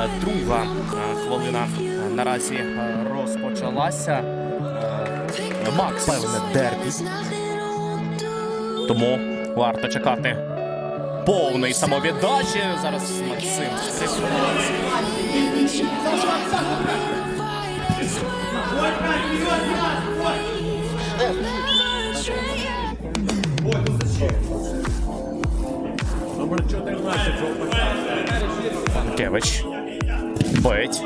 Е, Друга е, хвилина е, наразі розпочалася. Макс певне дербі. Тому варто чекати повної самовіддачі. Зараз Максим. Кевич. Бить.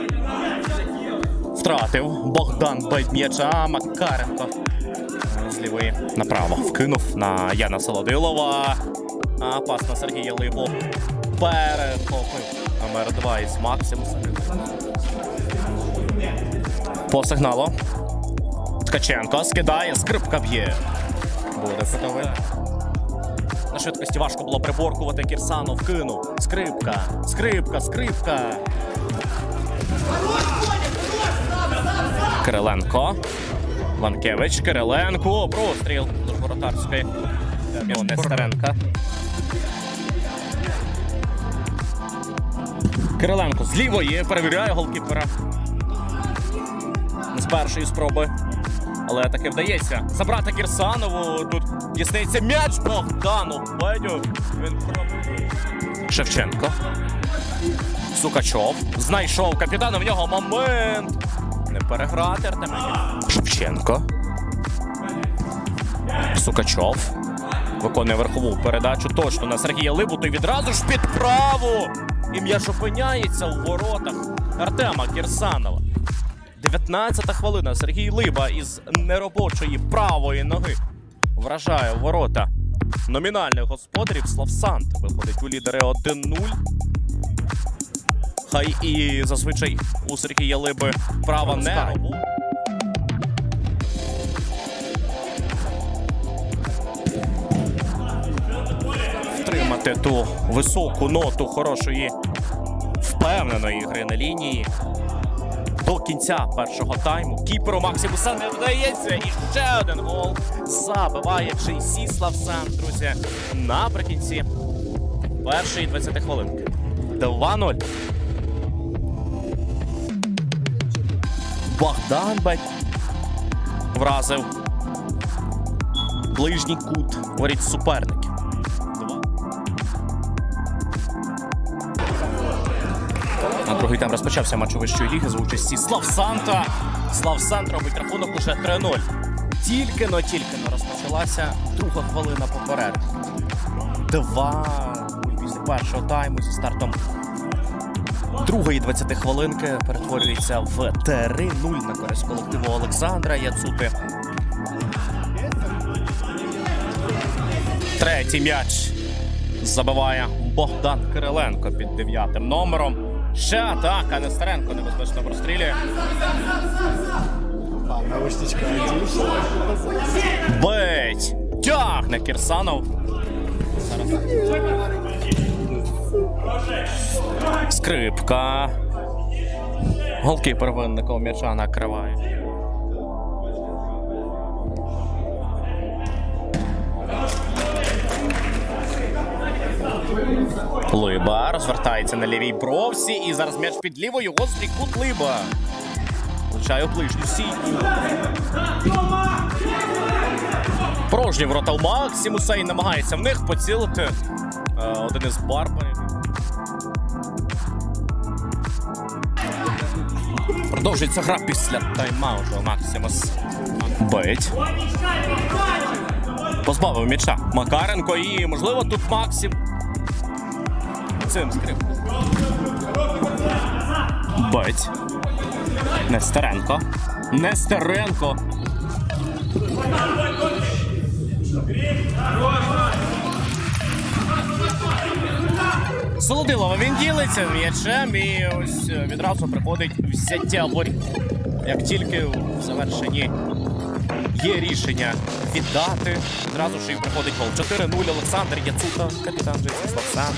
Втратив. Богдан бить м'яча. Макаренко. З направо. Вкинув на Яна Солодилова. А пас на Сергія Либу. Перехопив. Номер 2 із Максимуса. По сигналу. Ткаченко скидає, скрипка б'є. Буде фотовий. На швидкості важко було приборкувати. Кірсанов кинув. Скрипка, скрипка, скрипка. Кириленко. Ванкевич, Кириленко. Простріл до воротарської. Нестеренка. Кириленко з лівої перевіряє голкіпера. З першої спроби. Але таки вдається забрати Кірсанову. Тут дістається м'яч Богдану. Бедю. Він. Шевченко. Сукачов. Знайшов капітана в нього момент. Не переграти Артеменів. Шевченко. Сукачов. Виконує верхову передачу точно на Сергія Либу. Той відразу ж під праву. І м'яч опиняється у воротах Артема Кірсанова. 19-та хвилина. Сергій Либа із неробочої правої ноги вражає у ворота номінальних господарів Славсант. Виходить у лідери 1-0. Хай і зазвичай у Сергія Либи права не робу. Втримати ту високу ноту хорошої впевненої гри на лінії до кінця першого тайму. Кіперу Максимуса не вдається. І ще один гол забиває Джейсі Славсан, друзі, наприкінці першої 20 хвилинки. 2-0. Богдан Бать вразив ближній кут воріт суперників. А другий тайм розпочався матч у вищої ліги за участі Слав Санта. Слав Сант робить рахунок уже 3-0. Тільки но тільки но розпочалася друга хвилина по перерві. Два після першого тайму зі стартом другої 20 хвилинки перетворюється в 3-0 на користь колективу Олександра Яцути. Третій м'яч забиває Богдан Кириленко під дев'ятим номером. Ще атака Нестеренко небезпечно прострілює. Наушничка. Бить! Тягне Кірсанов. Скрипка. Голкіпер винников м'яча накриває. Либа розвертається на лівій бровсі і зараз м'яч під лівою гострий кут Либа. Влучає ближню сітку. Порожні ворота у Максимуса і намагається в них поцілити е, один із барбарів. Продовжується гра після тайм-ауту. Максимус бить. Позбавив м'яча Макаренко і, можливо, тут Максим. Цим скрип. Бить. Нестеренко. Нестеренко. Солодилова він ділиться м'ячем і ось відразу приходить взяття воріт. Як тільки в завершенні є рішення віддати, відразу ж і приходить гол. 4-0 Олександр Яцута, капітан Джейсіслав Сан.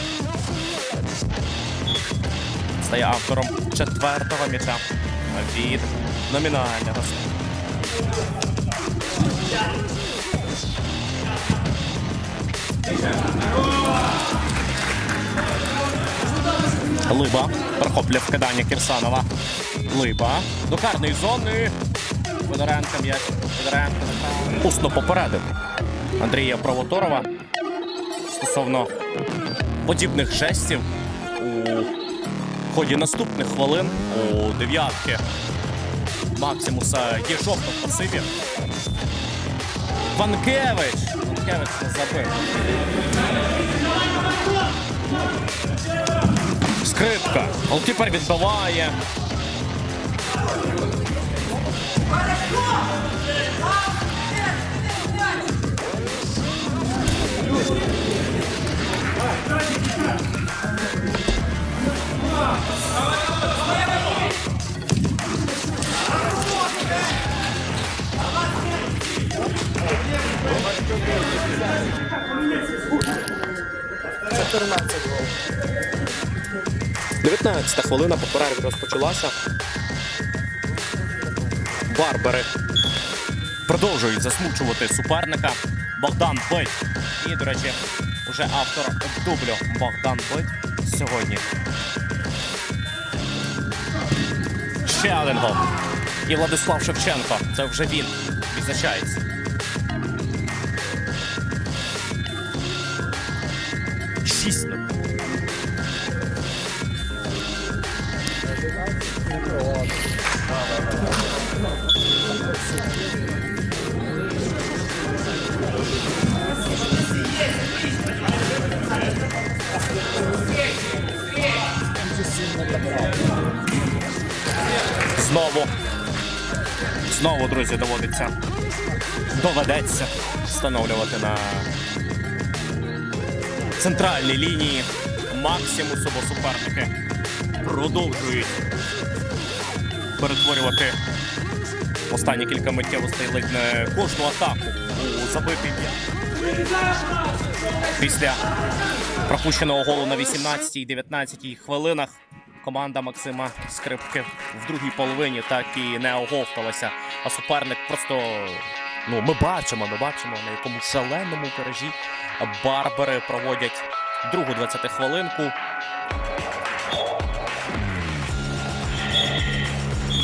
Стає автором четвертого м'яча від номінального. Либа перехоплює вкидання Кірсанова. Либа до карної зони. Федоренко м'яч. Федоренко. Усно попередив Андрія Правоторова стосовно подібних жестів у ході наступних хвилин у дев'ятки Максимуса є жовто в пасиві. Ванкевич! Ванкевич не забив. Скрипка. Голкіпер відбиває. Чотирнадцять гол. 19 хвилина по перерві розпочалася. Барбери продовжують засмучувати суперника. Богдан Бить. І, до речі, уже автор дублю Богдан Бить сьогодні. Ще один гол. І Владислав Шевченко. Це вже він відзначається. Шість. нуль. Знову. Знову, друзі, доводиться. Доведеться встановлювати на центральній лінії Максимусу, бо суперники продовжують перетворювати останні кілька миттєвостей ледь не кожну атаку у забитий. Після пропущеного голу на 18-й 19-й хвилинах команда Максима Скрипки в другій половині так і не оговталася. А суперник просто. Ну, ми бачимо, ми бачимо, на якому шаленому гаражі барбари проводять другу 20 хвилинку.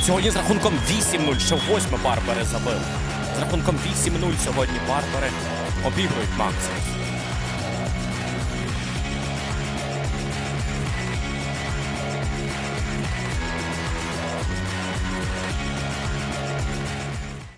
Сьогодні з рахунком 8-0, ще восьме барбари забили. З рахунком 8-0 сьогодні барбари обігрують Максимус.